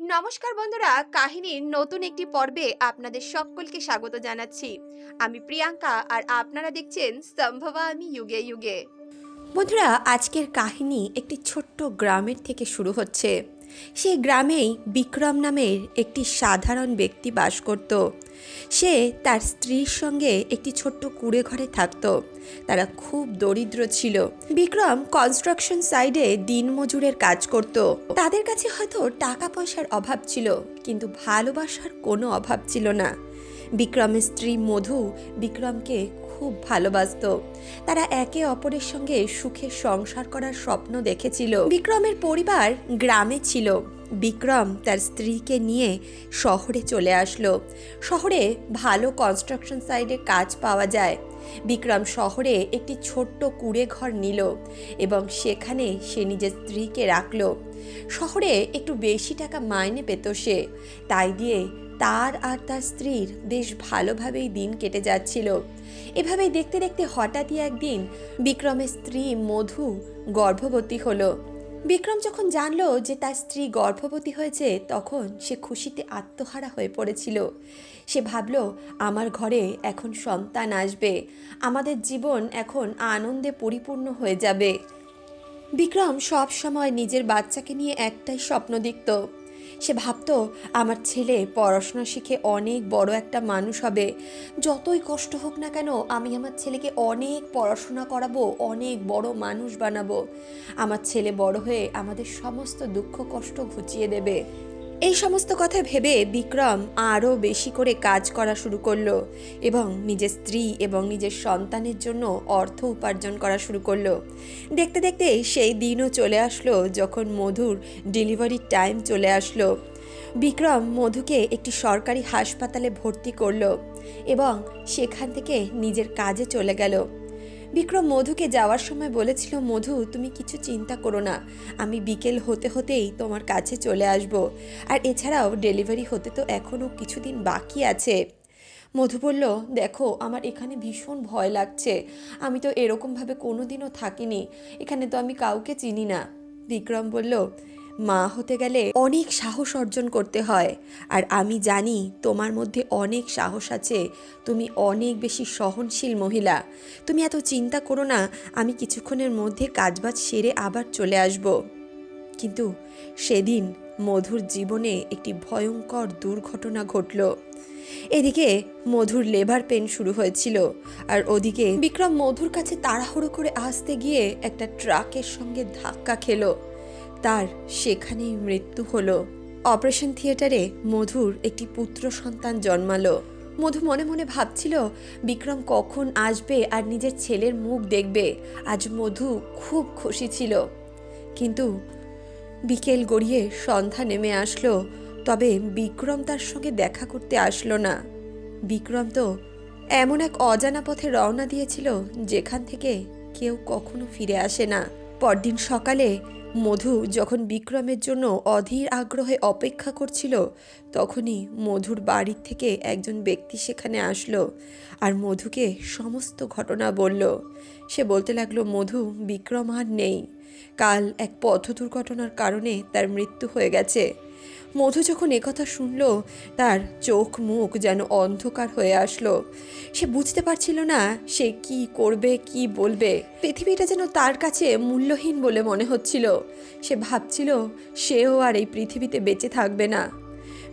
নমস্কার বন্ধুরা, কাহিনীর নতুন একটি পর্বে আপনাদের সকলকে স্বাগত জানাচ্ছি। আমি প্রিয়াঙ্কা আর আপনারা দেখছেন সম্ভবা আমি যুগে যুগে। বন্ধুরা, আজকের কাহিনী একটি ছোট্ট গ্রামের থেকে শুরু হচ্ছে। সেই গ্রামেই বিক্রম নামের একটি সাধারণ ব্যক্তি বাস করত। সে তার স্ত্রীর সঙ্গে একটি ছোট্ট কুড়ে ঘরে থাকতো। তারা খুব দরিদ্র ছিল। বিক্রম কনস্ট্রাকশন সাইডে দিনমজুরের কাজ করত। তাদের কাছে হয়তো টাকা পয়সার অভাব ছিল, কিন্তু ভালোবাসার কোনো অভাব ছিল না। বিক্রমের স্ত্রী মধু বিক্রমকে খুব ভালোবাসতো। তারা একে অপরের সঙ্গে সুখে সংসার করার স্বপ্ন দেখেছিল। বিক্রমের পরিবার গ্রামে ছিল। বিক্রম তার স্ত্রীকে নিয়ে শহরে চলে আসলো। শহরে ভালো কনস্ট্রাকশন সাইডে কাজ পাওয়া যায়। বিক্রম শহরে একটি ছোট্ট কুড়ে ঘর নিল এবং সেখানে সে নিজের স্ত্রীকে রাখল। শহরে একটু বেশি টাকা মাইনে পেত সে। তাই দিয়ে তার আর তার স্ত্রীর বেশ ভালোভাবেই দিন কেটে যাচ্ছিল। এভাবেই দেখতে দেখতে হঠাৎই একদিন বিক্রমের স্ত্রী মধু গর্ভবতী হলো। বিক্রম যখন জানলো যে তার স্ত্রী গর্ভবতী হয়েছে, তখন সে খুশিতে আত্মহারা হয়ে পড়েছিল। সে ভাবলো, আমার ঘরে এখন সন্তান আসবে। আমাদের জীবন এখন আনন্দে পরিপূর্ণ হয়ে যাবে। বিক্রম সব সময় নিজের বাচ্চাকে নিয়ে একটাই স্বপ্ন দেখত। সে ভাবতো, আমার ছেলে পড়াশোনা শিখে অনেক বড় একটা মানুষ হবে। যতই কষ্ট হোক না কেন, আমি আমার ছেলেকে অনেক পড়াশোনা করাবো, অনেক বড় মানুষ বানাবো। আমার ছেলে বড় হয়ে আমাদের সমস্ত দুঃখ কষ্ট ঘুচিয়ে দেবে। এই সমস্ত কথা ভেবে বিক্রম আরও বেশি করে কাজ করা শুরু করল এবং নিজের স্ত্রী এবং নিজের সন্তানের জন্য অর্থ উপার্জন করা শুরু করল। দেখতে দেখতে সেই দিনও চলে আসলো যখন মধুর ডেলিভারির টাইম চলে আসলো। বিক্রম মধুকে একটি সরকারি হাসপাতালে ভর্তি করল এবং সেখান থেকে নিজের কাজে চলে গেল। বিক্রম মধুকে যাওয়ার সময় বলেছিল, মধু, তুমি কিছু চিন্তা করো না। আমি বিকেল হতে হতেই তোমার কাছে চলে আসব। আর এছাড়াও ডেলিভারি হতে তো এখনও কিছুদিন বাকি আছে মধু বলল, দেখো, আমার এখানে ভীষণ ভয় লাগছে। আমি তো এরকমভাবে কোনো দিনও থাকিনি। এখানে তো আমি কাউকে চিনি না বিক্রম বলল মা হতে গেলে অনেক সাহস অর্জন করতে হয়। আর আমি জানি তোমার মধ্যে অনেক সাহস আছে। তুমি অনেক বেশি সহনশীল মহিলা। তুমি এত চিন্তা করো না, আমি কিছুক্ষণের মধ্যে কাজবাজ সেরে আবার চলে আসব। কিন্তু সেদিন মধুর জীবনে একটি ভয়ঙ্কর দুর্ঘটনা ঘটল। এদিকে মধুর লেবার পেন শুরু হয়েছিল। আর ওদিকে বিক্রম মধুর কাছে তাড়াহুড়ো করে আসতে গিয়ে একটা ট্রাকের সঙ্গে ধাক্কা খেলো। তার সেখানেই মৃত্যু হলো। অপারেশন থিয়েটারে মধুর একটি পুত্র সন্তান জন্মালো। মধু মনে মনে ভাবছিল, বিক্রম কখন আসবে আর নিজের ছেলের মুখ দেখবে? আজ মধু খুব খুশি ছিল। কিন্তু বিকেল গড়িয়ে সন্ধ্যা নেমে আসলো। তবে বিক্রম তার সঙ্গে দেখা করতে আসলো না। বিক্রম তো এমন এক অজানা পথে রওনা দিয়েছিল, যেখান থেকে কেউ কখনো ফিরে আসে না। পরদিন সকালে মধু যখন বিক্রমের জন্য অধীর আগ্রহে অপেক্ষা করছিল, তখনই মধুর বাড়ির থেকে একজন ব্যক্তি সেখানে আসলো আর মধুকে সমস্ত ঘটনা বলল। সে বলতে লাগল, মধু, বিক্রম আর নেই। কাল এক পথ দুর্ঘটনার কারণে তার মৃত্যু হয়ে গেছে। মধু যখন একথা শুনল, তার চোখ মুখ যেন অন্ধকার হয়ে আসলো। সে বুঝতে পারছিল না সে কি করবে, কি বলবে। পৃথিবীটা যেন তার কাছে মূল্যহীন বলে মনে হচ্ছিল। সে ভাবছিল, সেও আর এই পৃথিবীতে বেঁচে থাকবে না।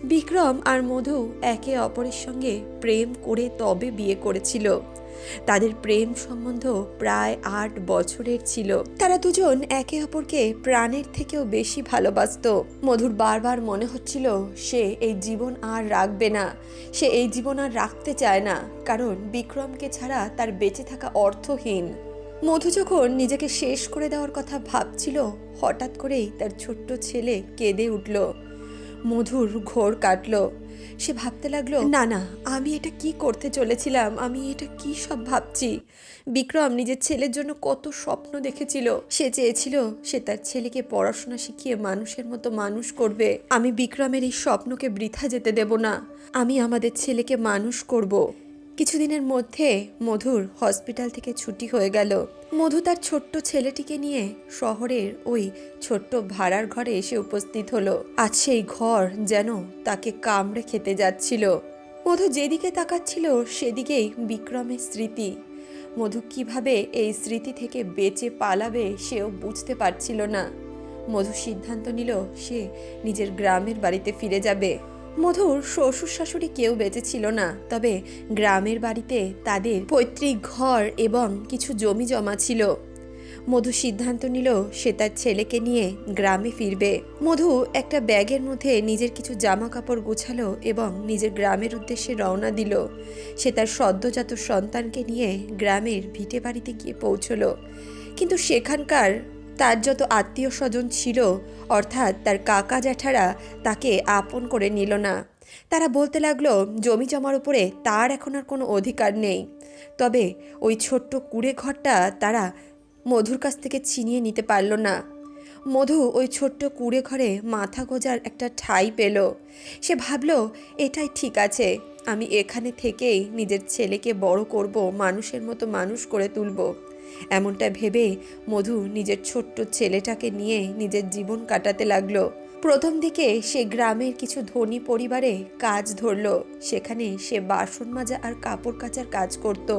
বিক্রম আর মধু একে অপরের সঙ্গে প্রেম করে তবে বিয়ে করেছিল। তাদের প্রেম সম্বন্ধ প্রায় আট বছরের ছিল। তারা দুজন একে অপরকে প্রাণের থেকেও বেশি ভালোবাসত। মধুর বারবার মনে হচ্ছিল, সে এই জীবন আর রাখবে না। সে এই জীবন আর রাখতে চায় না, কারণ বিক্রমকে ছাড়া তার বেঁচে থাকা অর্থহীন। মধু যখন নিজেকে শেষ করে দেওয়ার কথা ভাবছিল, হঠাৎ করেই তার ছোট্ট ছেলে কেঁদে উঠল। মধুর ঘোর কাটলো। সে ভাবতে লাগল, না না, আমি এটা কি করতে চলেছিলাম? আমি এটা কি সব ভাবছি? বিক্রম নিজের ছেলের জন্য কত স্বপ্ন দেখেছিল। সে চেয়েছিল সে তার ছেলেকে পড়াশোনা শিখিয়ে মানুষের মতো মানুষ করবে। আমি বিক্রমের এই স্বপ্নকে বৃথা যেতে দেব না। আমি আমাদের ছেলেকে মানুষ করব। কিছুদিনের মধ্যে মধুর হসপিটাল থেকে ছুটি হয়ে গেল। মধু তার ছোট্ট ছেলেটিকে নিয়ে শহরের ওই ছোট্ট ভাড়ার ঘরে এসে উপস্থিত হলো। আজ সেই ঘর যেন তাকে কামড়ে খেতে যাচ্ছিল। মধু যেদিকে তাকাচ্ছিল সেদিকেই বিক্রমের স্মৃতি। মধু কীভাবে এই স্মৃতি থেকে বেঁচে পালাবে সেও বুঝতে পারছিল না। মধু সিদ্ধান্ত নিল সে নিজের গ্রামের বাড়িতে ফিরে যাবে। মধুর শ্বশুর শাশুড়ি কেউ বেঁচে ছিল না, তবে গ্রামের বাড়িতে তাদের পৈতৃক ঘর এবং কিছু জমি জমা ছিল। মধু সিদ্ধান্ত নিল সে তার ছেলেকে নিয়ে গ্রামে ফিরবে। মধু একটা ব্যাগের মধ্যে নিজের কিছু জামা কাপড় গুছালো এবং নিজের গ্রামের উদ্দেশ্যে রওনা দিল। সে তার সদ্যজাত সন্তানকে নিয়ে গ্রামের ভিটে বাড়িতে গিয়ে পৌঁছলো। কিন্তু সেখানকার তার যত আত্মীয় স্বজন ছিল, অর্থাৎ তার কাকা জ্যাঠারা, তাকে আপন করে নিল না। তারা বলতে লাগল, জমি জমার উপরে তার এখন আর কোনো অধিকার নেই। তবে ওই ছোট্ট কুড়ে ঘরটা তারা মধুর কাছ থেকে ছিনিয়ে নিতে পারল না। মধু ওই ছোট্ট কুড়ে ঘরে মাথা গোজার একটা ঠাই পেল। সে ভাবল, এটাই ঠিক আছে। আমি এখানে থেকেই নিজের ছেলেকে বড় করব, মানুষের মতো মানুষ করে তুলব। এমনটা ভেবে মধু নিজের ছোট্ট ছেলেটাকে নিয়ে নিজের জীবন কাটাতে লাগল। প্রথম দিকে সে গ্রামের কিছু ধনী পরিবারে কাজ ধরলো। সেখানে সে বাসন মাজা আর কাপড় কাচার কাজ করত।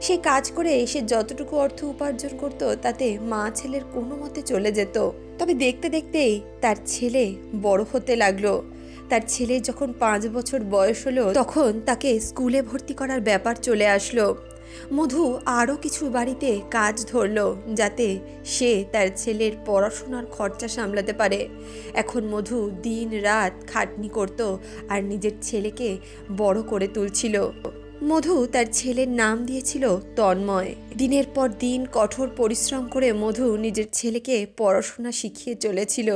সে কাজ করে সে যতটুকু অর্থ উপার্জন করত, তাতে মা ছেলের কোনো মতে চলে যেত। তবে দেখতে দেখতেই তার ছেলে বড় হতে লাগল। তার ছেলে যখন পাঁচ বছর বয়স হলো, তখন তাকে স্কুলে ভর্তি করার ব্যাপার চলে আসলো। মধু আরও কিছু বাড়িতে কাজ ধরলো, যাতে সে তার ছেলের পড়াশোনার খরচা সামলাতে পারে। এখন মধু দিন রাত খাটনি করত আর নিজের ছেলেকে বড় করে তুলছিল। মধু তার ছেলের নাম দিয়েছিল তন্ময়। দিনের পর দিন কঠোর পরিশ্রম করে মধু নিজের ছেলেকে পড়াশোনা শিখিয়ে চলেছিল।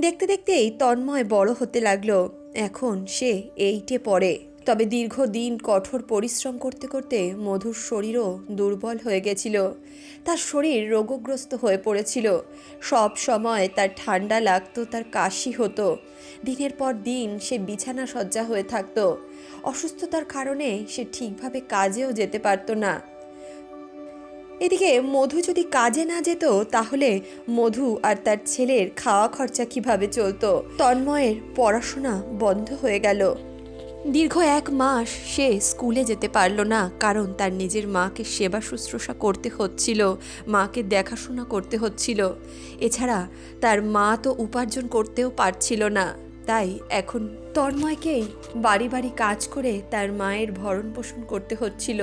দেখতে দেখতেই তন্ময় বড় হতে লাগল। এখন সে এইটে পড়ে। তবে দীর্ঘদিন কঠোর পরিশ্রম করতে করতে মধুর শরীরও দুর্বল হয়ে গেছিল। তার শরীর রোগগ্রস্ত হয়ে পড়েছিল। সব সময় তার ঠান্ডা লাগতো, তার কাশি হতো। দিনের পর দিন সে বিছানা সজ্জা হয়ে থাকতো। অসুস্থতার কারণে সে ঠিকভাবে কাজেও যেতে পারতো না। এদিকে মধু যদি কাজে না যেত, তাহলে মধু আর তার ছেলের খাওয়া খরচা কীভাবে চলতো? তন্ময়ের পড়াশোনা বন্ধ হয়ে গেল। দীর্ঘ এক মাস সে স্কুলে যেতে পারল না, কারণ তার নিজের মাকে সেবা শুশ্রূষা করতে হচ্ছিল, মাকে দেখাশোনা করতে হচ্ছিল। এছাড়া তার মা তো উপার্জন করতেও পারছিল না। তাই এখন তন্ময়কেই বাড়ি বাড়ি কাজ করে তার মায়ের ভরণ পোষণ করতে হচ্ছিল।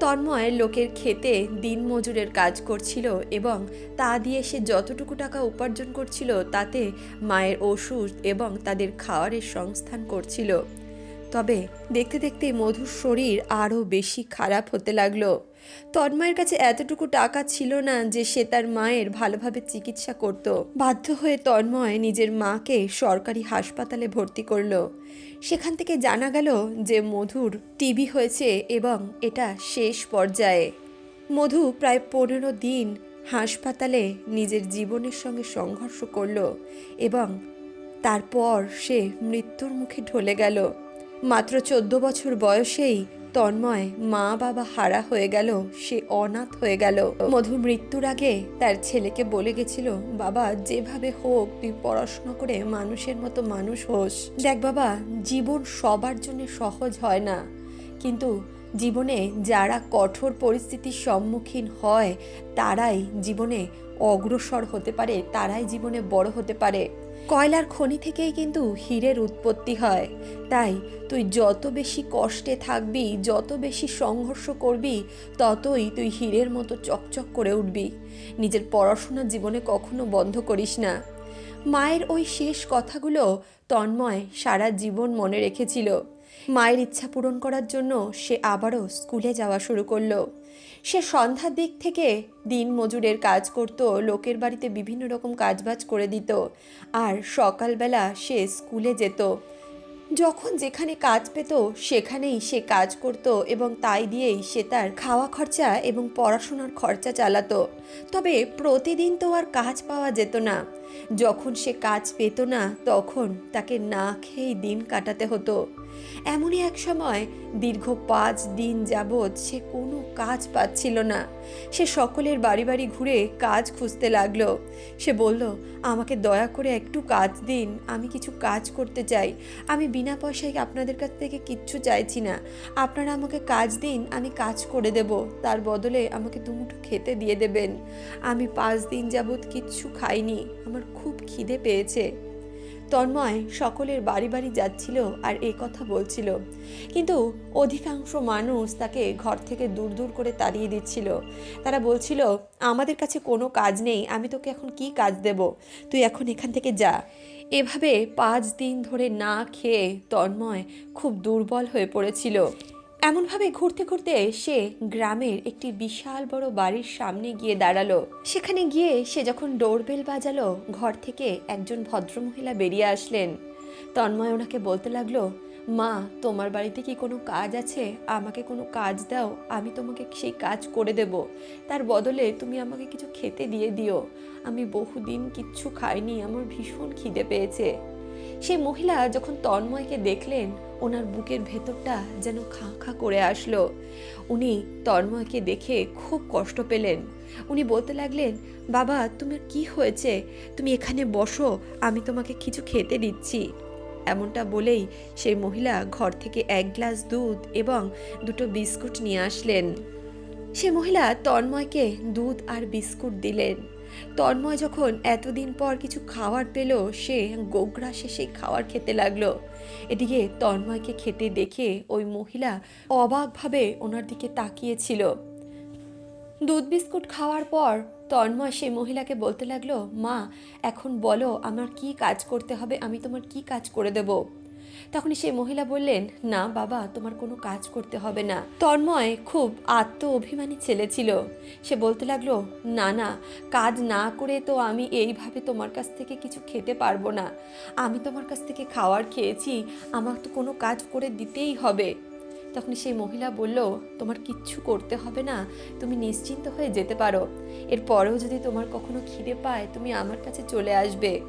তন্ময় লোকের খেতে দিন মজুরের কাজ করছিল এবং তা দিয়ে সে যতটুকু টাকা উপার্জন করছিল তাতে মায়ের ওষুধ এবং তাদের খাওয়ারের সংস্থান করছিল। তবে দেখতে দেখতে মধুর শরীর আরও বেশি খারাপ হতে লাগল। তন্ময়ের কাছে এতটুকু টাকা ছিল না যে সে তার মায়ের ভালোভাবে চিকিৎসা করত। বাধ্য হয়ে তন্ময় নিজের মাকে সরকারি হাসপাতালে ভর্তি করল। সেখান থেকে জানা গেল যে মধুর টিবি হয়েছে এবং এটা শেষ পর্যায়ে। মধু প্রায় পনেরো দিন হাসপাতালে নিজের জীবনের সঙ্গে সংঘর্ষ করল এবং তারপর সে মৃত্যুর মুখে ঢলে গেল। মাত্র চোদ্দ বছর বয়সেই তন্ময় মা বাবা হারা হয়ে গেল, সে অনাথ হয়ে গেল। মধু মৃত্যুর আগে তার ছেলেকে বলে গেছিল, বাবা, যেভাবে হোক, তুই পড়াশোনা করে মানুষের মতো মানুষ হোস। দেখ বাবা, জীবন সবার জন্য সহজ হয় না। কিন্তু জীবনে যারা কঠোর পরিস্থিতির সম্মুখীন হয়, তারাই জীবনে অগ্রসর হতে পারে, তারাই জীবনে বড় হতে পারে। কয়লার খনি থেকেই কিন্তু হীরের উৎপত্তি হয়। তাই তুই যত বেশি কষ্টে থাকবি, যত বেশি সংঘর্ষ করবি, ততই তুই হীরের মতো চকচক করে উঠবি। নিজের পড়াশোনার জীবনে কখনো বন্ধ করিস না। মায়ের ওই শেষ কথাগুলো তন্ময় সারা জীবন মনে রেখেছিল। মায়ের ইচ্ছা পূরণ করার জন্য সে আবারও স্কুলে যাওয়া শুরু করল। সে সন্ধ্যার দিক থেকে দিন মজুরের কাজ করত, লোকের বাড়িতে বিভিন্ন রকম কাজবাজ করে দিত আর সকালবেলা সে স্কুলে যেত। যখন যেখানে কাজ পেত, সেখানেই সে কাজ করত এবং তাই দিয়েই সে তার খাওয়া খরচা এবং পড়াশোনার খরচা চালাতো। তবে প্রতিদিন তো আর কাজ পাওয়া যেত না। যখন সে কাজ পেত না, তখন তাকে না খেয়েই দিন কাটাতে হতো। এমনই এক সময়, দীর্ঘ পাঁচ দিন যাবৎ সে কোনো কাজ পাচ্ছিল না। সে সকলের বাড়ি বাড়ি ঘুরে কাজ খুঁজতে লাগল। সে বলল, আমাকে দয়া করে একটু কাজ দিন, আমি কিছু কাজ করতে চাই। আমি বিনা পয়সায় আপনাদের কাছ থেকে কিচ্ছু চাইছি না। আপনারা আমাকে কাজ দিন, আমি কাজ করে দেব। তার বদলে আমাকে দুমুঠো খেতে দিয়ে দেবেন। আমি পাঁচ দিন যাবৎ কিচ্ছু খাইনি। আমার খুব খিদে পেয়েছে। তন্ময় সকলের বাড়ি বাড়ি যাচ্ছিল আর এই কথা বলছিল। কিন্তু অধিকাংশ মানুষ তাকে ঘর থেকে দূর দূর করে তাড়িয়ে দিচ্ছিল। তারা বলছিল, আমাদের কাছে কোনো কাজ নেই, আমি তোকে এখন কি কাজ দেব? তুই এখন এখান থেকে যা। এভাবে পাঁচ দিন ধরে না খেয়ে তন্ময় খুব দুর্বল হয়ে পড়েছিল। এমনভাবে ঘুরতে ঘুরতে সে গ্রামের একটি বিশাল বড় বাড়ির সামনে গিয়ে দাঁড়াল। সেখানে গিয়ে সে যখন ডোরবেল বাজালো, ঘর থেকে একজন ভদ্রমহিলা বেরিয়ে আসলেন। তন্ময় ওনাকে বলতে লাগল, মা, তোমার বাড়িতে কি কোনো কাজ আছে? আমাকে কোনো কাজ দাও, আমি তোমাকে সেই কাজ করে দেব। তার বদলে তুমি আমাকে কিছু খেতে দিয়ে দিও। আমি বহুদিন কিচ্ছু খাইনি, আমার ভীষণ খিদে পেয়েছে। সেই মহিলা যখন তন্ময়কে দেখলেন, ওনার বুকের ভেতরটা যেন খাঁ খাঁ করে আসলো। উনি তন্ময়কে দেখে খুব কষ্ট পেলেন। উনি বলতে লাগলেন, বাবা, তোমার কি হয়েছে? তুমি এখানে বসো, আমি তোমাকে কিছু খেতে দিচ্ছি। এমনটা বলেই সেই মহিলা ঘর থেকে এক গ্লাস দুধ এবং দুটো বিস্কুট নিয়ে আসলেন। সে মহিলা তন্ময়কে দুধ আর বিস্কুট দিলেন। তন্ময় যখন এতদিন পর কিছু খাবার পেল, সে গোগ্রাসে সেই খাবার খেতে লাগল। এদিকে তন্ময়কে খেতে দেখে ওই মহিলা অবাকভাবে ওনার দিকে তাকিয়েছিল। দুধ বিস্কুট খাওয়ার পর তন্ময় সেই মহিলাকে বলতে লাগল, মা, এখন বলো আমার কি কাজ করতে হবে, আমি তোমার কি কাজ করে দেব? তখনই সেই মহিলা বললেন, না বাবা, তোমার কোনো কাজ করতে হবে না। তন্ময় খুব আত্ম অভিমানী ছেলে ছিল। সে বলতে লাগল, না না, কাজ না করে তো আমি এইভাবে তোমার কাছ থেকে কিছু খেতে পারব না। আমি তোমার কাছ থেকে খাওয়ার খেয়েছি, আমার তো কোনো কাজ করে দিতেই হবে। তখন সেই মহিলা বলল, তোমার কিচ্ছু করতে হবে না, তুমি নিশ্চিন্ত হয়ে যেতে পারো। এরপরেও যদি তোমার কখনো খিদে পায়, তুমি আমার কাছে চলে আসবে।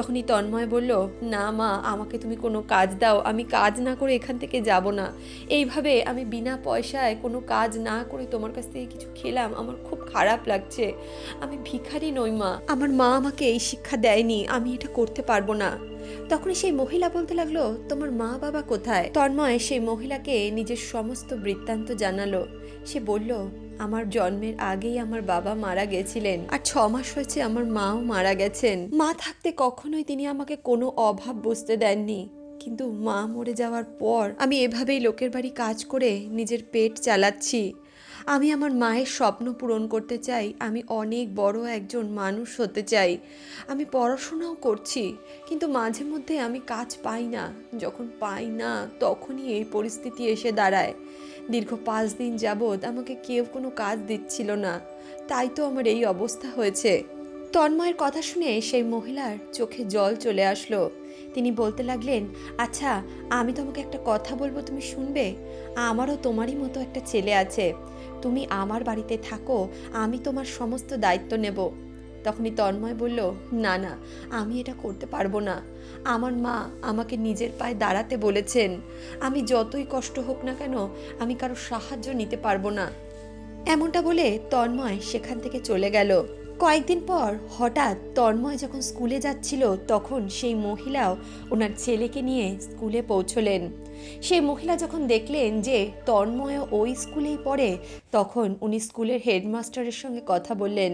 তখনই তন্ময় বলল, না মা, আমাকে তুমি কোনো কাজ দাও, আমি কাজ না করে এখান থেকে যাব না। এইভাবে আমি বিনা পয়সায় কোনো কাজ না করে তোমার কাছ থেকে কিছু খেলাম, আমার খুব খারাপ লাগছে। আমি ভিখারি নই মা, আমার মা আমাকে এই শিক্ষা দেয়নি, আমি এটা করতে পারব না। তখন সেই মহিলা বলতে লাগল, তোমার মা বাবা কোথায়? তন্ময় সেই মহিলাকে নিজের সমস্ত বৃত্তান্ত জানালো। সে বলল আমার জন্মের আগেই আমার বাবা মারা গেছিলেন। আর ছ মাস হয়েছে আমার মাও মারা গেছেন। মা থাকতে কখনোই তিনি আমাকে কোনো অভাব বুঝতে দেননি। কিন্তু মা মরে যাওয়ার পর আমি এভাবেই লোকের বাড়ি কাজ করে নিজের পেট চালাচ্ছি। আমি আমার মায়ের স্বপ্ন পূরণ করতে চাই। আমি অনেক বড় একজন মানুষ হতে চাই। আমি পড়াশোনাও করছি, কিন্তু মাঝে মধ্যে আমি কাজ পাই না। যখন পাই না, তখনই এই পরিস্থিতি এসে দাঁড়ায়। দীর্ঘ পাঁচ দিন যাবৎ আমাকে কেউ কোনো কাজ দিচ্ছিল না। তাই তো আমার এই অবস্থা হয়েছে। তন্ময়ের কথা শুনে সেই মহিলার চোখে জল চলে আসলো। তিনি বলতে লাগলেন আচ্ছা আমি তোমাকে একটা কথা বলব, তুমি শুনবে? আমারও তোমারই মতো একটা ছেলে আছে। তুমি আমার বাড়িতে থাকো, আমি তোমার সমস্ত দায়িত্ব নেব। তখনই তন্ময় বলল, না না, আমি এটা করতে পারব না। আমার মা আমাকে নিজের পায়ে দাঁড়াতে বলেছেন। আমি যতই কষ্ট হোক না কেন, আমি কারও সাহায্য নিতে পারব না। এমনটা বলে তন্ময় সেখান থেকে চলে গেল। কয়েকদিন পর হঠাৎ তন্ময় যখন স্কুলে যাচ্ছিল, তখন সেই মহিলাও ওনার ছেলেকে নিয়ে স্কুলে পৌঁছলেন। সেই মহিলা যখন দেখলেন যে তন্ময় ওই স্কুলেই পড়ে, তখন উনি স্কুলের হেডমাস্টারের সঙ্গে কথা বললেন।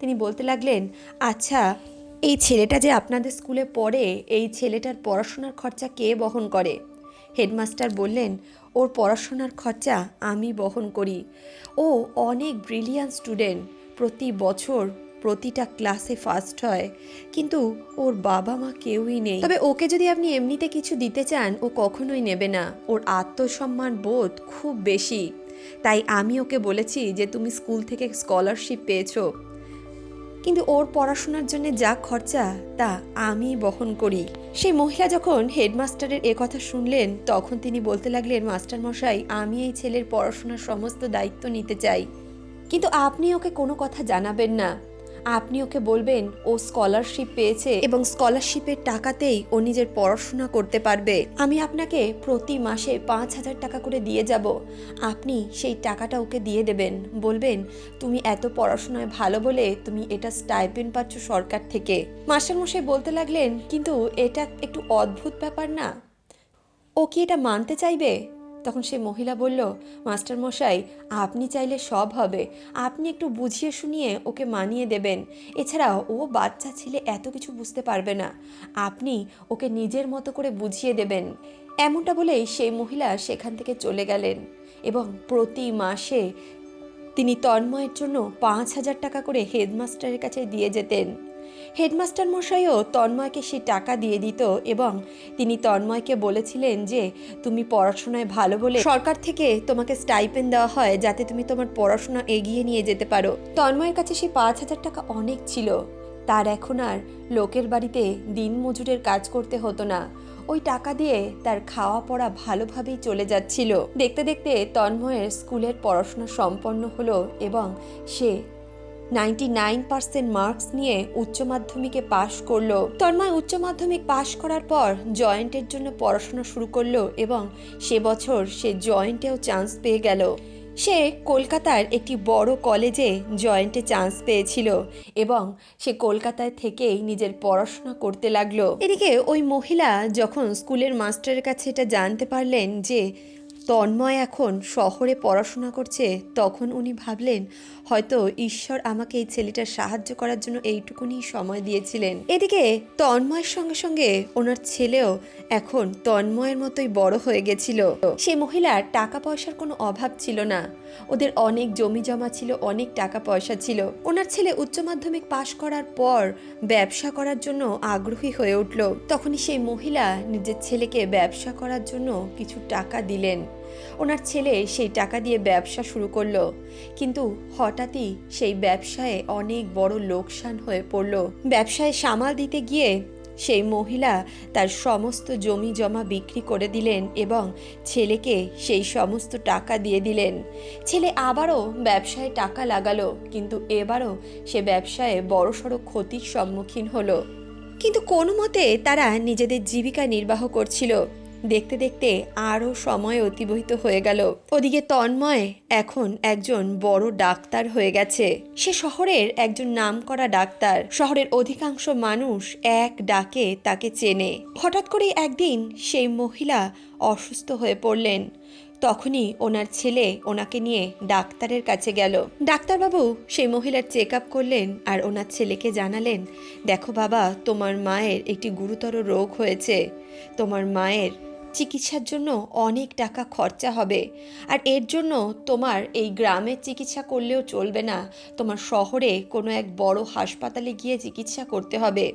তিনি বলতে লাগলেন আচ্ছা এই ছেলেটা যে আপনাদের স্কুলে পড়ে, এই ছেলেটার পড়াশোনার খরচা কে বহন করে? হেডমাস্টার বললেন, ওর পড়াশোনার খরচা আমি বহন করি। ও অনেক ব্রিলিয়ান্ট স্টুডেন্ট প্রতি বছর প্রতিটা ক্লাসে ফার্স্ট হয়, কিন্তু ওর বাবা মা কেউই নেই। তবে ওকে যদি আপনি এমনিতে কিছু দিতে চান, ও কখনোই নেবে না। ওর আত্মসম্মান বোধ খুব বেশি। তাই আমি ওকে বলেছি যে, তুমি স্কুল থেকে স্কলারশিপ পেয়েছ। কিন্তু ওর পড়াশোনার জন্য যা খরচা, তা আমি বহন করি। সেই মহিলা যখন হেডমাস্টারের এ কথা শুনলেন, তখন তিনি বলতে লাগলেন মাস্টার মশাই আমি এই ছেলের পড়াশোনার সমস্ত দায়িত্ব নিতে চাই। কিন্তু আপনি ওকে কোনো কথা জানাবেন না। আপনি ওকে বলবেন, ও স্কলারশিপ পেয়েছে এবং স্কলারশিপের টাকাতেই ও নিজের পড়াশোনা করতে পারবে। আমি আপনাকে প্রতি মাসে পাঁচ হাজার টাকা করে দিয়ে যাব। আপনি সেই টাকাটা ওকে দিয়ে দেবেন। বলবেন, তুমি এত পড়াশোনায় ভালো বলে তুমি এটা স্টাইপেন পাচ্ছ সরকার থেকে। মাস্টারমশাই বলতে লাগলেন, কিন্তু এটা একটু অদ্ভুত ব্যাপার না। ও কি এটা মানতে চাইবে? তখন সে মহিলা বলল, মাস্টার মশাই, আপনি চাইলে সব হবে। আপনি একটু বুঝিয়ে শুনিয়ে ওকে মানিয়ে দেবেন। এছাড়াও ও বাচ্চা ছেলে এত কিছু বুঝতে পারবে না। আপনি ওকে নিজের মতো করে বুঝিয়ে দেবেন। এমনটা বলেই সেই মহিলা সেখান থেকে চলে গেলেন এবং প্রতি মাসে তিনি তন্ময়ের জন্য পাঁচ হাজার টাকা করে হেডমাস্টারের কাছে দিয়ে যেতেন। হেডমাস্টার মশাইও তন্ময়কে সে টাকা দিয়ে দিত এবং তিনি তন্ময়কে বলেছিলেন যে, তুমি পড়াশোনায় ভালো বলে সরকার থেকে তোমাকে স্টাইপেন দেওয়া হয় যাতে তুমি তোমার পড়াশোনা এগিয়ে নিয়ে যেতে পারো। তন্ময়ের কাছে সে পাঁচ হাজার টাকা অনেক ছিল। তার এখন আর লোকের বাড়িতে দিন মজুরের কাজ করতে হতো না। ওই টাকা দিয়ে তার খাওয়া পড়া ভালোভাবেই চলে যাচ্ছিল। দেখতে দেখতে তন্ময়ের স্কুলের পড়াশোনা সম্পন্ন হলো এবং সে নাইনটি নাইন পার্সেন্ট মার্কস নিয়ে উচ্চ মাধ্যমিকে পাশ করল। তন্ময় উচ্চ মাধ্যমিক পাশ করার পর জয়েন্টের জন্য পড়াশোনা শুরু করল এবং সে বছর সে জয়েন্টেও চান্স পেয়ে গেল। সে কলকাতার একটি বড় কলেজে জয়েন্টে চান্স পেয়েছিল এবং সে কলকাতায় থেকেই নিজের পড়াশোনা করতে লাগল। এদিকে ওই মহিলা যখন স্কুলের মাস্টারের কাছে এটা জানতে পারলেন যে তন্ময় এখন শহরে পড়াশোনা করছে, তখন উনি ভাবলেন, হয়তো ঈশ্বর আমাকে এই ছেলেটার সাহায্য করার জন্য এইটুকুনি সময় দিয়েছিলেন। এদিকে তন্ময়ের সঙ্গে সঙ্গে ওনার ছেলেও এখন তন্ময়ের মতোই বড় হয়ে গেছিল। সে মহিলার টাকা পয়সার কোনো অভাব ছিল না। ওদের অনেক জমি জমা ছিল, অনেক টাকা পয়সা ছিল। ওনার ছেলে উচ্চ মাধ্যমিক পাশ করার পর ব্যবসা করার জন্য আগ্রহী হয়ে উঠল। তখনই সেই মহিলা নিজের ছেলেকে ব্যবসা করার জন্য কিছু টাকা দিলেন। ওনার ছেলে সেই টাকা দিয়ে ব্যবসা শুরু করল। কিন্তু হঠাৎই সেই ব্যবসায় অনেক বড় লোকসান হয়ে পড়ল। ব্যবসায় সামাল দিতে গিয়ে সেই মহিলা তার সমস্ত জমি জমা বিক্রি করে দিলেন এবং ছেলেকে সেই সমস্ত টাকা দিয়ে দিলেন। ছেলে আবারও ব্যবসায় টাকা লাগালো, কিন্তু এবারও সে ব্যবসায় বড়সড় ক্ষতির সম্মুখীন হলো। কিন্তু কোনো মতে তারা নিজেদের জীবিকা নির্বাহ করছিল। দেখতে দেখতে আরও সময় অতিবাহিত হয়ে গেল। ওদিকে তন্ময় এখন একজন বড় ডাক্তার হয়ে গেছে। সে শহরের একজন নামকরা ডাক্তার। শহরের অধিকাংশ মানুষ এক ডাকে তাকে চেনে। হঠাৎ করে একদিন সেই মহিলা অসুস্থ হয়ে পড়লেন। তখনই ওনার ছেলে ওনাকে নিয়ে ডাক্তারের কাছে গেল। ডাক্তারবাবু সেই মহিলার চেক আপ করলেন আর ওনার ছেলেকে জানালেন, দেখো বাবা, তোমার মায়ের একটি গুরুতর রোগ হয়েছে। তোমার মায়ের চিকিৎসার জন্য অনেক টাকা খরচা হবে। আর এর জন্য তোমার এই গ্রামের চিকিৎসা করলেও চলবে না। তোমার শহরে কোনো এক বড় হাসপাতালে গিয়ে চিকিৎসা করতে হবে।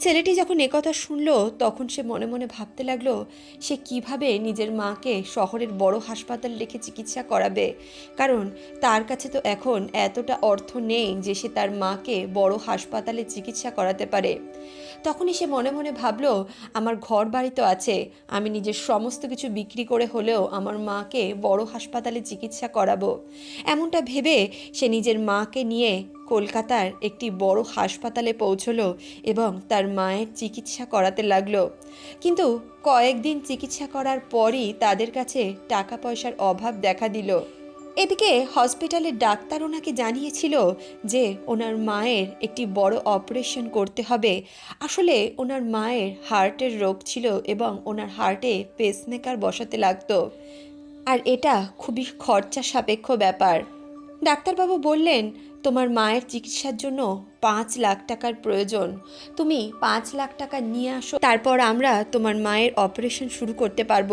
ছেলেটি যখন একথা শুনল, তখন সে মনে মনে ভাবতে লাগল, সে কীভাবে নিজের মাকে শহরের বড় হাসপাতাল রেখে চিকিৎসা করাবে? কারণ তার কাছে তো এখন এতটা অর্থ নেই যে সে তার মাকে বড় হাসপাতালে চিকিৎসা করাতে পারে। তখনই সে মনে মনে ভাবলো, আমার ঘর বাড়ি তো আছে, আমি নিজের সমস্ত কিছু বিক্রি করে হলেও আমার মাকে বড় হাসপাতালে চিকিৎসা করাবো। এমনটা ভেবে সে নিজের মাকে নিয়ে কলকাতার একটি বড় হাসপাতালে পৌঁছলো এবং তার মায়ের চিকিৎসা করাতে লাগল। কিন্তু কয়েকদিন চিকিৎসা করার পরই তাদের কাছে টাকা পয়সার অভাব দেখা দিল। এদিকে হসপিটালের ডাক্তার ওনাকে জানিয়েছিল যে ওনার মায়ের একটি বড় অপারেশন করতে হবে। আসলে ওনার মায়ের হার্টের রোগ ছিল এবং ওনার হার্টে পেসমেকার বসাতে লাগতো। আর এটা খুবই খরচা সাপেক্ষ ব্যাপার। ডাক্তারবাবু বললেন, তোমার মায়ের চিকিৎসার জন্য পাঁচ লাখ টাকার প্রয়োজন। তুমি পাঁচ লাখ টাকা নিয়ে আসো, তারপর আমরা তোমার মায়ের অপারেশন শুরু করতে পারব।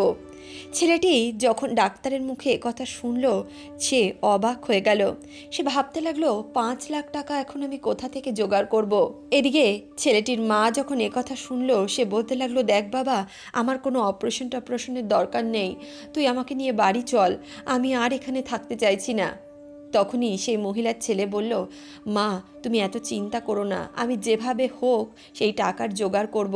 ছেলেটি যখন ডাক্তারের মুখে কথা শুনল, সে অবাক হয়ে গেল। সে ভাবতে লাগল, পাঁচ লাখ টাকা এখন আমি কোথা থেকে জোগাড় করব। এদিকে ছেলেটির মা যখন কথা শুনলো, সে বলতে লাগল, দেখ বাবা, আমার কোনো অপারেশন টপারেশনের দরকার নেই। তুই আমাকে নিয়ে বাড়ি চল। আমি আর এখানে থাকতে চাইছি না। তখনই সেই মহিলার ছেলে বলল, মা, তুমি এত চিন্তা করো না, আমি যেভাবে হোক সেই টাকার জোগাড় করব।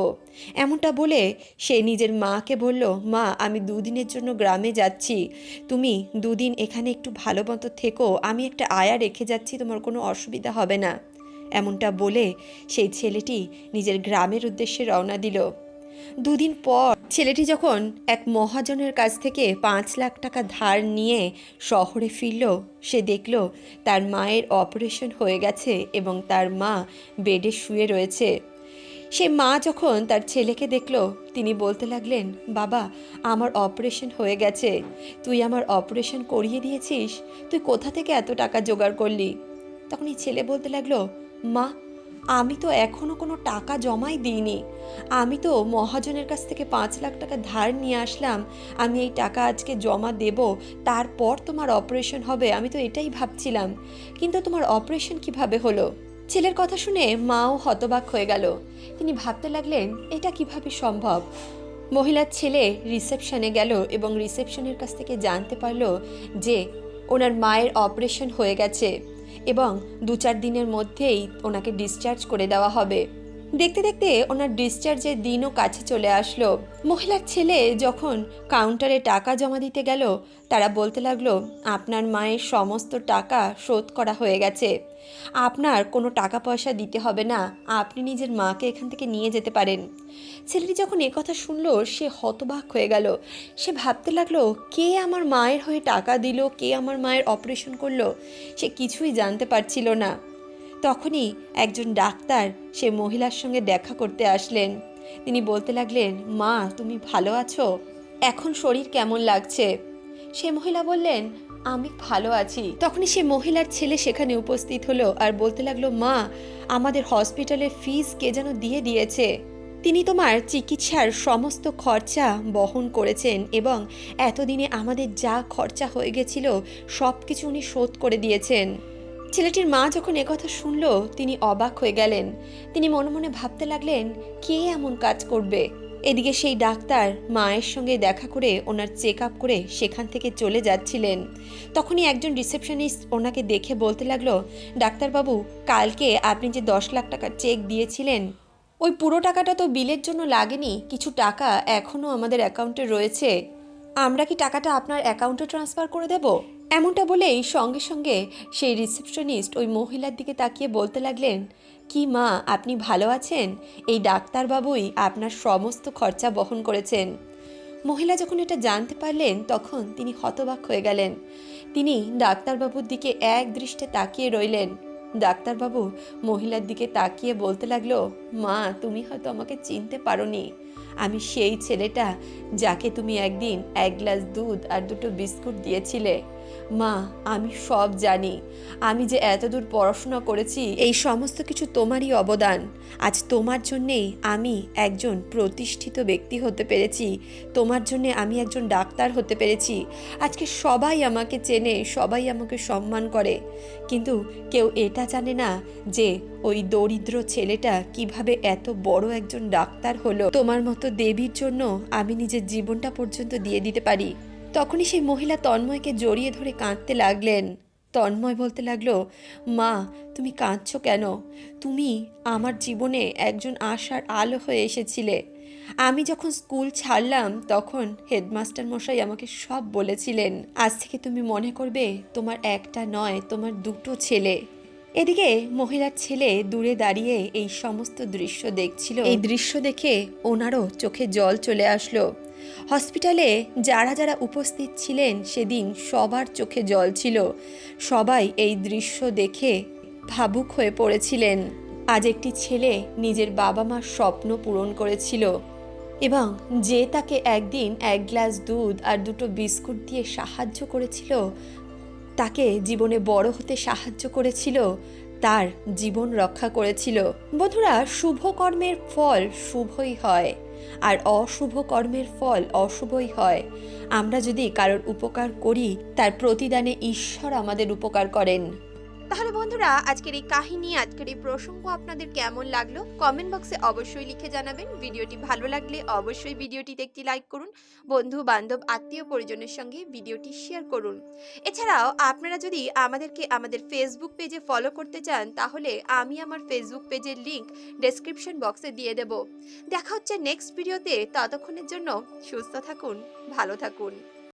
এমনটা বলে সে নিজের মাকে বলল, মা, আমি দুদিনের জন্য গ্রামে যাচ্ছি। তুমি দুদিন এখানে একটু ভালো মতো থেকো, আমি একটা আয়া রেখে যাচ্ছি, তোমার কোনো অসুবিধা হবে না। এমনটা বলে সেই ছেলেটি নিজের গ্রামের উদ্দেশ্যে রওনা দিল। দুদিন পর ছেলেটি যখন এক মহাজনের কাছ থেকে পাঁচ লাখ টাকা ধার নিয়ে শহরে ফিরল, সে দেখল তার মায়ের অপারেশন হয়ে গেছে এবং তার মা বেডে শুয়ে রয়েছে। সে মা যখন তার ছেলেকে দেখল, তিনি বলতে লাগলেন, বাবা, আমার অপারেশন হয়ে গেছে। তুই আমার অপারেশন করিয়ে দিয়েছিস, তুই কোথা থেকে এত টাকা জোগাড় করলি? তখন এই ছেলে বলতে লাগল, মা আমি তো এখনও কোনো টাকা জমাই দিইনি। আমি তো মহাজনের কাছ থেকে পাঁচ লাখ টাকা ধার নিয়ে আসলাম। আমি এই টাকা আজকে জমা দেব, তারপর তোমার অপারেশন হবে, আমি তো এটাই ভাবছিলাম। কিন্তু তোমার অপারেশন কীভাবে হলো? ছেলের কথা শুনে মাও হতবাক হয়ে গেল। তিনি ভাবতে লাগলেন, এটা কীভাবে সম্ভব? মহিলার ছেলে রিসেপশনে গেল এবং রিসেপশনের কাছ থেকে জানতে পারল যে ওনার মায়ের অপারেশন হয়ে গেছে। এবং দু চার দিনের মধ্যেই ওনাকে ডিসচার্জ করে দেওয়া হবে। দেখতে দেখতে ওনার ডিসচার্জের দিনও কাছে চলে আসলো। মহিলার ছেলে যখন কাউন্টারে টাকা জমা দিতে গেল, তারা বলতে লাগল, আপনার মায়ের সমস্ত টাকা শোধ করা হয়ে গেছে। আপনার কোনো টাকা পয়সা দিতে হবে না। আপনি নিজের মাকে এখান থেকে নিয়ে যেতে পারেন। ছেলেটি যখন কথা শুনলো, সে হতবাক হয়ে গেল। সে ভাবতে লাগল, কে আমার মায়ের হয়ে টাকা দিল? কে আমার মায়ের অপারেশন করল? সে কিছুই জানতে পারছিল না। তখনই একজন ডাক্তার সে মহিলার সঙ্গে দেখা করতে আসলেন। তিনি বলতে লাগলেন, মা, তুমি ভালো আছো? এখন শরীর কেমন লাগছে? সে মহিলা বললেন, আমি ভালো আছি। তখনই সে মহিলার ছেলে সেখানে উপস্থিত হলো আর বলতে লাগল, মা, আমাদের হসপিটালের ফিস কে যেন দিয়ে দিয়েছে? তিনি তোমার চিকিৎসার সমস্ত খরচা বহন করেছেন এবং এতদিনে আমাদের যা খরচা হয়ে গেছিল সব কিছু উনি শোধ করে দিয়েছেন। ছেলেটির মা যখন একথা শুনল, তিনি অবাক হয়ে গেলেন। তিনি মনে মনে ভাবতে লাগলেন, কে এমন কাজ করবে? এদিকে সেই ডাক্তার মায়ের সঙ্গে দেখা করে ওনার চেক আপ করে সেখান থেকে চলে যাচ্ছিলেন। তখনই একজন রিসেপশনিস্ট ওনাকে দেখে বলতে লাগল, ডাক্তারবাবু, কালকে আপনি যে দশ লাখ টাকার চেক দিয়েছিলেন, ওই পুরো টাকাটা তো বিলের জন্য লাগেনি, কিছু টাকা এখনও আমাদের অ্যাকাউন্টে রয়েছে। আমরা কি টাকাটা আপনার অ্যাকাউন্টে ট্রান্সফার করে দেব? এমনটা বলেই সঙ্গে সঙ্গে সেই রিসেপশনিস্ট ওই মহিলার দিকে তাকিয়ে বলতে লাগলেন, কি মা, আপনি ভালো আছেন? এই ডাক্তারবাবুই আপনার সমস্ত খরচা বহন করেছেন। মহিলা যখন এটা জানতে পারলেন, তখন তিনি হতবাক হয়ে গেলেন। তিনি ডাক্তারবাবুর দিকে এক দৃষ্টে তাকিয়ে রইলেন। ডাক্তারবাবু মহিলার দিকে তাকিয়ে বলতে লাগল, মা, তুমি হয়তো আমাকে চিনতে পারোনি। আমি সেই ছেলেটা যাকে তুমি একদিন এক গ্লাস দুধ আর দুটো বিস্কুট দিয়েছিলে। মা, আমি সব জানি। আমি যে এতদূর পড়াশোনা করেছি, এই সমস্ত কিছু তোমারই অবদান। আজ তোমার জন্যেই আমি একজন প্রতিষ্ঠিত ব্যক্তি হতে পেরেছি। তোমার জন্যে আমি একজন ডাক্তার হতে পেরেছি। আজকে সবাই আমাকে চেনে, সবাই আমাকে সম্মান করে। কিন্তু কেউ এটা জানে না যে, ওই দরিদ্র ছেলেটা কীভাবে এত বড় একজন ডাক্তার হলো। তোমার মতো দেবীর জন্য আমি নিজের জীবনটা পর্যন্ত দিয়ে দিতে পারি। তখনই সেই মহিলা তন্ময়কে জড়িয়ে ধরে কাঁদতে লাগলেন। তন্ময় বলতে লাগল, মা, তুমি কাঁদছো কেন? তুমি আমার জীবনে একজন আশার আলো হয়ে এসেছিলে। আমি যখন স্কুল ছাড়লাম, তখন হেডমাস্টার মশাই আমাকে সব বলেছিলেন। আজ থেকে তুমি মনে করবে, তোমার একটা নয়, তোমার দুটো ছেলে। এদিকে মহিলার ছেলে দূরে দাঁড়িয়ে এই সমস্ত দৃশ্য দেখছিল। এই দৃশ্য দেখে ওনারও চোখে জল চলে আসলো। হসপিটালে যারা যারা উপস্থিত ছিলেন সেদিন সবার চোখে জল ছিল। সবাই এই দৃশ্য দেখে ভাবুক হয়ে পড়েছিলেন। আজ একটি ছেলে নিজের বাবা মার স্বপ্ন পূরণ করেছিল এবং যে তাকে একদিন এক গ্লাস দুধ আর দুটো বিস্কুট দিয়ে সাহায্য করেছিল, তাকে জীবনে বড় হতে সাহায্য করেছিল, তার জীবন রক্ষা করেছিল। বন্ধুরা, শুভ কর্মের ফল শুভই হয়। আর অশুভ কর্মের ফল অশুভই হয়। আমরা যদি কারোর উপকার করি, তার প্রতিদানে ঈশ্বর আমাদের উপকার করেন। তাহলে বন্ধুরা, আজকের এই কাহিনী, আজকের এই প্রসঙ্গ আপনাদের কেমন লাগল? কমেন্ট বক্সে অবশ্যই লিখে জানাবেন। ভিডিওটি ভালো লাগলে অবশ্যই ভিডিওটিতে একটি লাইক করুন। বন্ধু, বান্ধব, আত্মীয়, পরিজনের সঙ্গে ভিডিওটি শেয়ার করুন। এছাড়াও, আপনারা যদি আমাদেরকে আমাদের ফেসবুক পেজে ফলো করতে চান, তাহলে আমি আমার ফেসবুক পেজের লিংক ডেসক্রিপশন বক্সে দিয়ে দেব। দেখা হচ্ছে নেক্সট ভিডিওতে ততক্ষণের জন্য সুস্থ থাকুন, ভালো থাকুন।